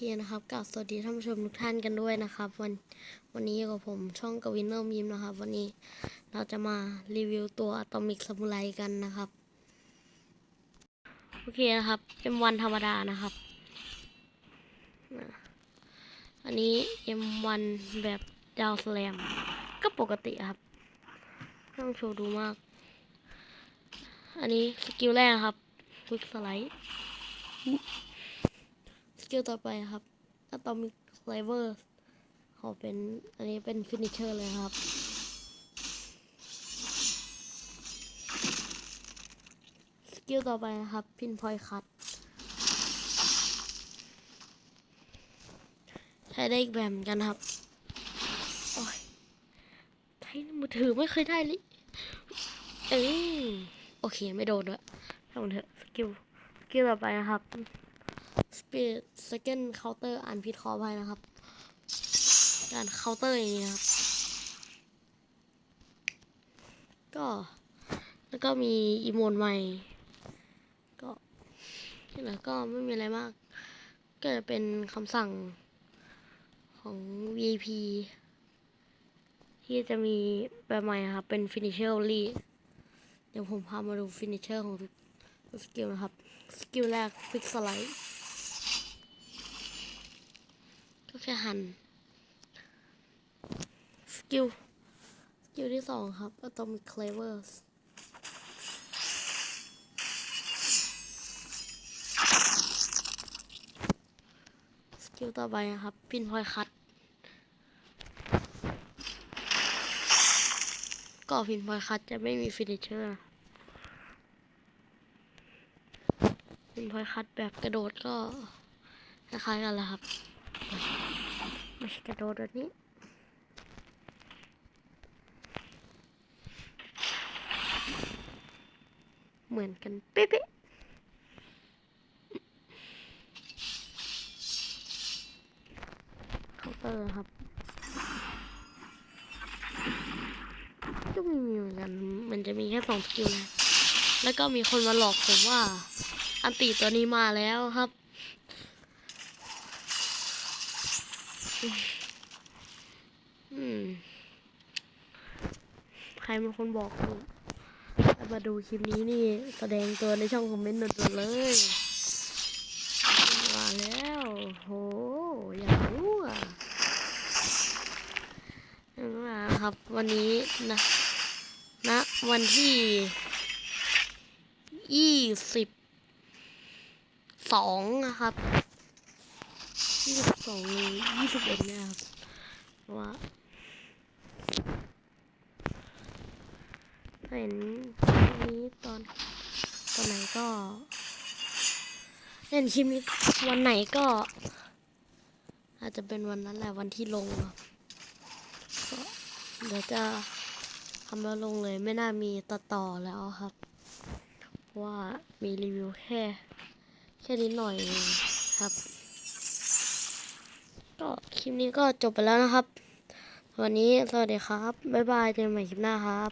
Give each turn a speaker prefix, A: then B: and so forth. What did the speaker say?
A: คนะครับกล่าวสวัสดีท่านผู้ชมทุกท่านกันด้วยนะครับ วันวันนี้กับผมช่องกวินเนอร์มีมนะครับ วันนี้เราจะมารีวิวตัวอะตอมิกซามูไรกันนะครับโอเคนะครับ เป็นวันธรรมดานะครับ อันนี้ M1 แบบดาวสแลมก็ปกติครับไม่ต้องโชว์ดูมาก อันนี้สกิลแรกครับควิกสไลด์ กิลต่อไปครับ Atomic Flavor เขาเป็น อันนี้เป็นฟินิชเชอร์เลยครับสกิลต่อไปนะครับ Pinpoint Cut ใช้ได้อีกแบบเหมือนกันครับโอ้ยใช้มือถือไม่เคยได้เลยเออโอเค ไม่โดนด้วยทำมันเถอะสกิลสกิลต่อไปนะครับ Speed Second Counter อ่านผิดขอไปนะครับการเคาน์เตอร์อย่างนี้ครับ ก็แล้วก็มีอีโมนใหม่ ก็ที่เหลือก็ไม่มีอะไรมาก ก็จะเป็นคำสั่งของ VP ที่จะมีแบบใหม่ครับ เป็น Finisher only เดี๋ยวผมพามาดู Finisher ของทุกทุกสกิลนะครับ สกิลแรก Quick Slide ก็แค่หันสกิลสกิลที่สองครับ Atomic Clavers สกิลต่อไปนะครับ Pinpoint Cut ก็ Pinpoint Cut จะไม่มี Finisher Pinpoint Cut แบบกระโดดก็คล้ายๆกันแหละครับ กระโดดแบบนี้เหมือนกันเป๊ะเคาน์เตอร์ครับ ก็ไม่มีเหมือนกัน มันจะมีแค่สองสกิลนะแล้วก็มีคนมาหลอกผมว่า อันติตัวนี้มาแล้วครับ อืม ใครเป็นคนบอกผมถ้ามาดูคลิปนี้นี่แสดงตัวในช่องคอมเมนต์หนๆเลยมาแล้วโหอยากรู้อะนะครับวันนี้นะณวันที่ยี่สิบสองนะครับ ยี่สิบสองเลยยี่สิบเอ็ดเนี่ยครับว่าเห็นคลิปนี้ตอนตอนไหนก็เห็นคลิปนี้วันไหนก็ อาจจะเป็นวันนั้นแหละวันที่ลงครับก็เดี๋ยวจะทำแล้วลงเลยไม่น่ามีต่อต่อแล้วครับว่ามีรีวิวแค่ แค่นิดหน่อยครับ ก็คลิปนี้ก็จบไปแล้วนะครับ วันนี้สวัสดีครับ บ๊ายบายเจอกันใหม่คลิปหน้าครับ